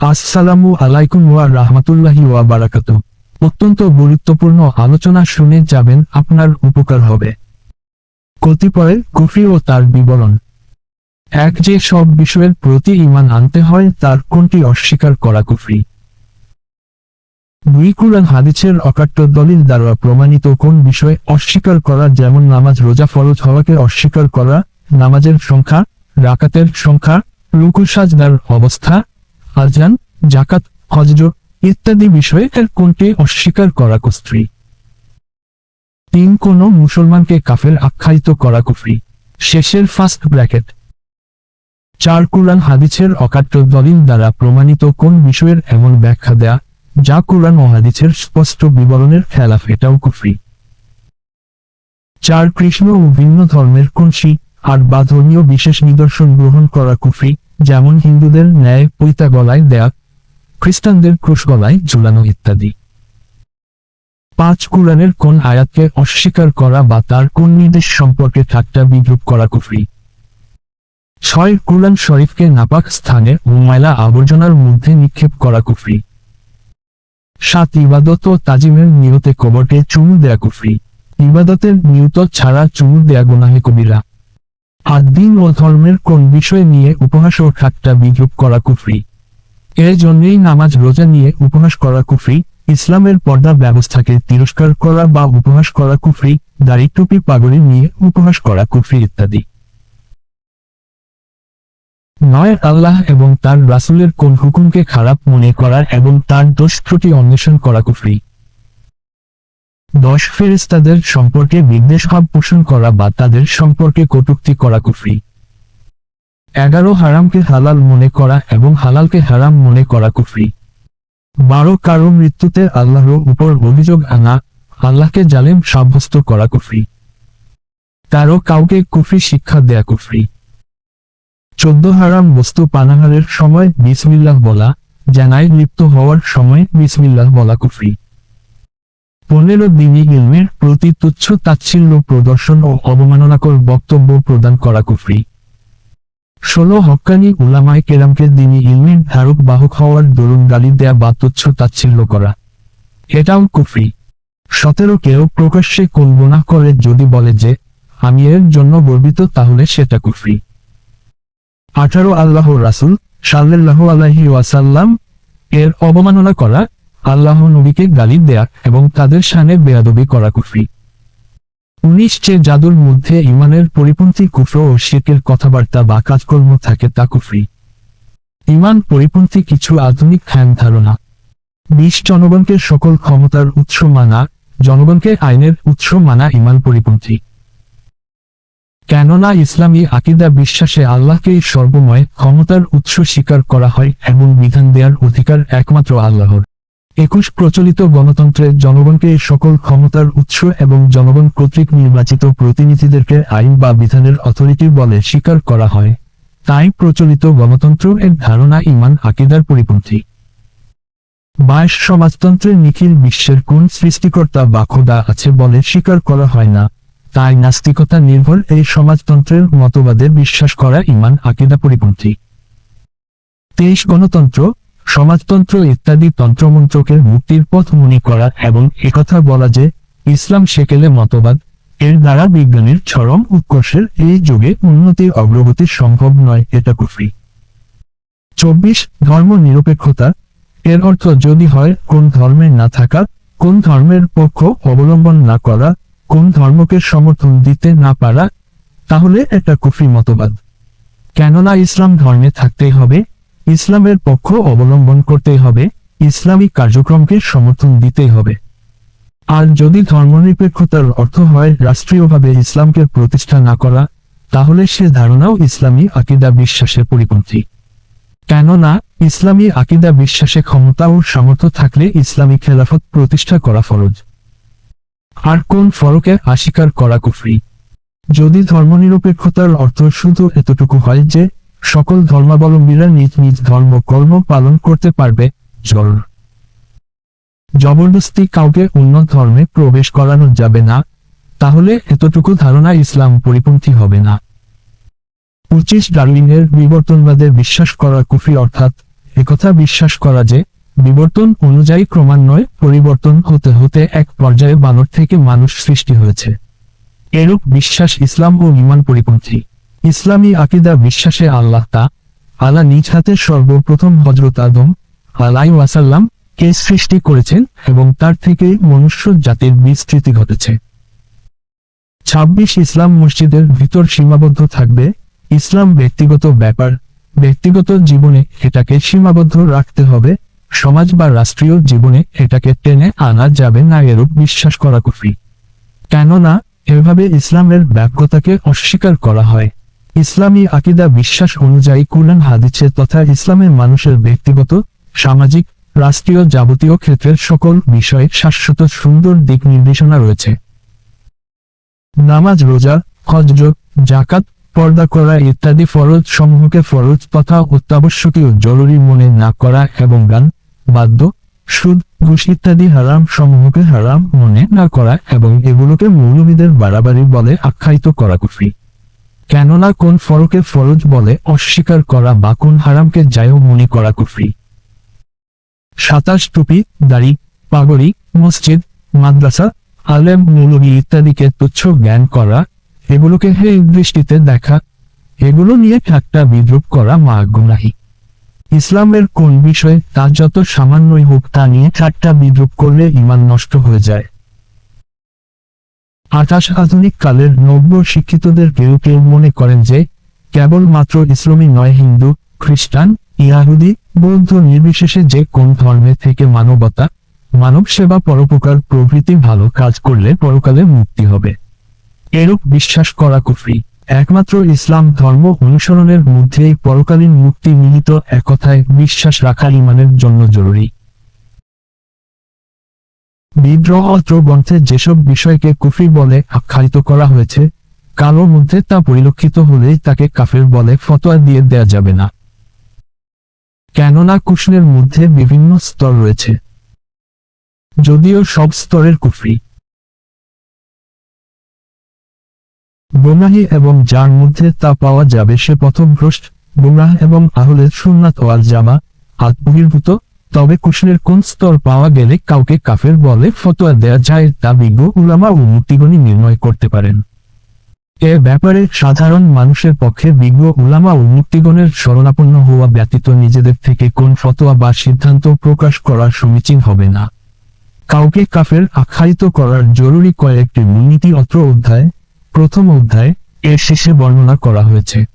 আসসালামু আলাইকুম ওয়া রাহমাতুল্লাহি ওয়া বারাকাত অত্যন্ত গুরুত্বপূর্ণ আলোচনা শুনে যাবেন, আপনার উপকার হবে। কতিপয় কুফরি ও তার বিবরণ। এক যে সব বিষয়ের প্রতি ইমান আনতে হয়, তার কোনটি অস্বীকার করা কুফরি? দুই কুরআন হাদিসের অকাট্য দলিল দ্বারা প্রমাণিত কোন বিষয় অস্বীকার করা, যেমন নামাজ, রোজা, ফরজ হওয়াকে অস্বীকার করা, নামাজের সংখ্যা, রাকাতের সংখ্যা রুকু সাজদার অবস্থা আজান জাকাত হজজ ইত্যাদি বিষয়ে এর কোনটি অস্বীকার করা কুস্ত্রী তিন কোন মুসলমানকে কাফের আখ্যায়িত করা কুফরি। শেষের ফার্স্ট ব্র্যাকেট চার কুরআন হাদিসের অকাট্য দলিল দ্বারা প্রমাণিত কোন বিষয়ের এমন ব্যাখ্যা দেয়া, যা কুরআন ও হাদিসের স্পষ্ট বিবরণের খেলাফ এটাও কুফরি। চার কৃষ্ণ ও ভিন্ন ধর্মের কোন শিখ আর বা ধর্মীয় বিশেষ নিদর্শন গ্রহণ করা কুফরি? যেমন হিন্দুদের ন্যায় পৈতা গলায় দেয়া, খ্রিস্টানদের ক্রুশ গলায় ঝুলানো ইত্যাদি। পাঁচ কুরআনের কোন আয়াতকে অস্বীকার করা বা তার কোন নির্দেশ সম্পর্কে ঠাট্টা বিদ্রুপ করা কুফরি? ছয় কুরআন শরীফকে নাপাক স্থানে ও ময়লা আবর্জনার মধ্যে নিক্ষেপ করা কুফরি। সাত ইবাদত ও তাজিমের নিয়তে কবরকে চুমু দেয়া কুফরি। ইবাদতের নিয়ত ছাড়া চুমু দেয়া গুনাহে কবিরা। আর দিন ও ধর্মের কোন বিষয় নিয়ে উপহাস ও ঠাট্টা বিদ্রুপ করা কুফরি? এর জন্যই নামাজ রোজা নিয়ে উপহাস করা কুফরি, ইসলামের পর্দা ব্যবস্থাকে তিরস্কার করা বা উপহাস করা কুফরি, দাড়ি টুপি পাগড়ি নিয়ে উপহাস করা কুফরি ইত্যাদি। নয়, আল্লাহ এবং তার রাসূলের কোন হুকুমকে খারাপ মনে করার এবং তার দোষ ত্রুটি অন্বেষণ করা কুফরি। দশ ফেরেস্তাদের সম্পর্কে বিদ্বেষ ভাব পোষণ করা বা তাদের সম্পর্কে কটুক্তি করা কুফরি। এগারো হারামকে হালাল মনে করা এবং হালালকে হারাম মনে করা কুফরি। বারো কারও মৃত্যুতে আল্লাহর উপর অভিযোগ আনা, আল্লাহকে জালেম সাব্যস্ত করা কুফরি। তেরো কাউকে কুফরি শিক্ষা দেয়া কুফরি। চোদ্দ হারাম বস্তু পানাহারের সময় বিসমিল্লাহ বলা জানায় লিপ্ত হওয়ার সময় বিসমিল্লাহ বলা কুফরি। পনেরো দিনই ইলমের প্রতি তুচ্ছ তাচ্ছিল্য প্রদর্শন ও অবমাননাকর বক্তব্য প্রদান করা কুফরি। ষোলো হক্কানি উলামায় কেরামকে দিনী ইলমের ধারক বাহক হওয়ার দরুন গালি দেয়া বা তুচ্ছ তাচ্ছিল্য করা। এটাও কুফরি। সতেরো কেউ প্রকাশ্যে কল্পনা করে যদি বলে যে, আমি এর জন্য গর্বিত তাহলে সেটা কুফরি। আঠারো আল্লাহ রাসুল সাল্লাহ আলাহি ওয়াসাল্লাম এর অবমাননা করা আল্লাহ নবীকে গালি দেয়া এবং তাদের সানে বেয়াদবি করা কুফরি। উনিশ যে জাদুর মধ্যে ইমানের পরিপন্থী কুফর ও শিরকের কথাবার্তা বা কাজকর্ম থাকে তা কুফরি। ইমান পরিপন্থী কিছু আধুনিক ধ্যান ধারণা। বিশ জনগণকে সকল ক্ষমতার উৎস মানা, জনগণকে আইনের উৎস মানা ইমান পরিপন্থী। কেননা ইসলামী আকিদা বিশ্বাসে আল্লাহকেই সর্বময় ক্ষমতার উৎস স্বীকার করা হয় এবং বিধান দেওয়ার অধিকার একমাত্র আল্লাহর। একুশ প্রচলিত গণতন্ত্রে জনগণকে সকল ক্ষমতার উৎস এবং জনগণ কর্তৃক নির্বাচিত প্রতিনিধিদেরকে আইন বা বিধানের অথরিটি বলে স্বীকার করা হয়। তাই প্রচলিত গণতন্ত্র এর ধারণা ইমান আকিদার পরিপন্থী। বাইশ সমাজতন্ত্রের নিখিল বিশ্বের কোন সৃষ্টিকর্তা বা খোদা আছে বলে স্বীকার করা হয় না। তাই নাস্তিকতা নির্ভর এই সমাজতন্ত্রের মতবাদে বিশ্বাস করা ইমান আকিদা পরিপন্থী। তেইশ গণতন্ত্র সমাজতন্ত্র ইত্যাদি তন্ত্রমন্ত্রকে মুক্তির পথ মনে করা এবং একথা বলা যে, ইসলাম সেকেলে মতবাদ, এর দ্বারা বিজ্ঞানের চরম উৎকর্ষের এই যুগে উন্নতির অগ্রগতি সম্ভব নয়, এটা কুফরি। চব্বিশ ধর্ম নিরপেক্ষতা এর অর্থ যদি হয়, কোন ধর্মে না থাকা, কোন ধর্মের পক্ষ অবলম্বন না করা, কোন ধর্মকে সমর্থন দিতে না পারা, তাহলে এটা কুফরি মতবাদ। কেননা ইসলাম ধর্মে থাকতেই হবে ইসলামের পক্ষ অবলম্বন করতেই হবে ইসলামিক কার্যক্রমকে সমর্থন দিতেই হবে। আর যদি ধর্মনিরপেক্ষতার অর্থ হয় রাষ্ট্রীয়ভাবে ইসলামকে প্রতিষ্ঠা না করা, তাহলে সে ধারণাও ইসলামী আকিদা বিশ্বাসের পরিপন্থী। কেননা, ইসলামী আকিদা বিশ্বাসে ক্ষমতা ও সামর্থ্য থাকলে ইসলামী খেলাফত প্রতিষ্ঠা করা ফরজ। আর কোন ফরকে অস্বীকার করা কুফরি? যদি ধর্মনিরপেক্ষতার অর্থ শুধু এতটুকু হয় যে সকল ধর্মাবলম্বীরা নিজ নিজ ধর্ম কর্ম পালন করতে পারবে, জল। জবরদস্তি কাউকে অন্য ধর্মে প্রবেশ করানো যাবে না, তাহলে এতটুকু ধারণা ইসলাম পরিপন্থী হবে না। পঁচিশ ডার্উইনের বিবর্তনবাদে বিশ্বাস করা কুফি অর্থাৎ একথা বিশ্বাস করা যে, বিবর্তন অনুযায়ী ক্রমান্বয়ে পরিবর্তন হতে হতে এক পর্যায়ে বানর থেকে মানুষ সৃষ্টি হয়েছে। এরূপ বিশ্বাস ইসলাম ও ইমান পরিপন্থী। ইসলামী আকিদা বিশ্বাসে আল্লাহ তা আল্লাহ নিজ হাতে সর্বপ্রথম হজরত আদম আলাই ওয়াসাল্লাম কে সৃষ্টি করেছেন এবং তার থেকে মনুষ্য জাতির বিস্তৃতি ঘটেছে। ছাব্বিশ ইসলাম মসজিদের ভিতর সীমাবদ্ধ থাকবে ইসলাম ব্যক্তিগত ব্যাপার, ব্যক্তিগত জীবনে এটাকে সীমাবদ্ধ রাখতে হবে, সমাজ বা রাষ্ট্রীয় জীবনে এটাকে টেনে আনা যাবে না এরূপ বিশ্বাস করা কুফরি কেননা, এভাবে ইসলামের ব্যাপকতাকে অস্বীকার করা হয়। ইসলামী আকিদা বিশ্বাস অনুযায়ী কুরআন, হাদিসে তথা ইসলামের মানুষের ব্যক্তিগত, সামাজিক, রাষ্ট্রীয় যাবতীয় ক্ষেত্রের সকল বিষয়ে শাশ্বত সুন্দর দিক নির্দেশনা রয়েছে। নামাজ, রোজা, হজ জাকাত পর্দা করা ইত্যাদি ফরজ সমূহকে ফরজ তথা অত্যাবশ্যকীয় জরুরি মনে না করা এবং গান বাদ্য সুদ, ঘুষ ইত্যাদি হারাম সমূহকে হারাম মনে না করা এবং এগুলোকে মৌলবীদের বাড়াবাড়ি বলে আখ্যায়িত করা কুফরি। কেননা কোন ফরকে ফরজ বলে অস্বীকার করা বা কোন হারামকে যায়ও মনে করা কুফরি। সাতাশ টুপি, দাড়ি, পাগড়ি, মসজিদ, মাদ্রাসা, আলেম, মৌলবী ইত্যাদিকে তুচ্ছ জ্ঞান করা, এগুলোকে হে দৃষ্টিতে দেখা, এগুলো নিয়ে ঠাট্টা বিদ্রুপ করা মা গুনাহি ইসলামের কোন বিষয়ে তা যত সামান্যই হোক তা নিয়ে ঠাট্টা বিদ্রুপ করলে ইমান নষ্ট হয়ে যায়। আঠাশ আধুনিক কালের নব্য শিক্ষিতদের কেউ কেউ মনে করেন যে, কেবলমাত্র ইসলামী নয়, হিন্দু, খ্রিস্টান ইয়াহুদি বৌদ্ধ নির্বিশেষে যে কোন ধর্মে থেকে মানবতা, মানব সেবা পরোপকার প্রভৃতি ভালো কাজ করলে পরকালে মুক্তি হবে। এরূপ বিশ্বাস করা কুফরি। একমাত্র ইসলাম ধর্ম অনুসরণের মধ্যেই পরকালীন মুক্তি নিহিত একথায় বিশ্বাস রাখা ইমানের জন্য জরুরি। বিদ্রোহ অত্র গ্রন্থে যেসব বিষয়কে কুফরি বলে আখ্যায়িত করা হয়েছে কারোর মধ্যে তা পরিলক্ষিত হলেই তাকে কাফের বলে ফতোয়া দিয়ে দেয়া যাবে না। কেননা কুশনের মধ্যে বিভিন্ন স্তর রয়েছে। যদিও সব স্তরের কুফরি। গুমরাহি এবং যার মধ্যে তা পাওয়া যাবে সে পথভ্রষ্ট, গুমরাহ এবং আহলে সুন্নাত ওয়াল জামা হাত বহির্ভূত তবে কুশলের কোন স্তর পাওয়া গেলে কাউকে কাফের বলে ফতোয়া দেয়া যায় তা বিজ্ঞ উলামা ও মুক্তিগণী নির্ণয় করতে পারেন। এ ব্যাপারে সাধারণ মানুষের পক্ষে বিজ্ঞ উলামা ও মুক্তিগণের শরণাপন্ন হওয়া ব্যতীত নিজেদের থেকে কোন ফতোয়া বা সিদ্ধান্ত প্রকাশ করা সমীচীন হবে না। কাউকে কাফের আখ্যায়িত করার জরুরি কয়েকটি মূলনীতি অত্র অধ্যায়, প্রথম অধ্যায়, এর শেষে বর্ণনা করা হয়েছে।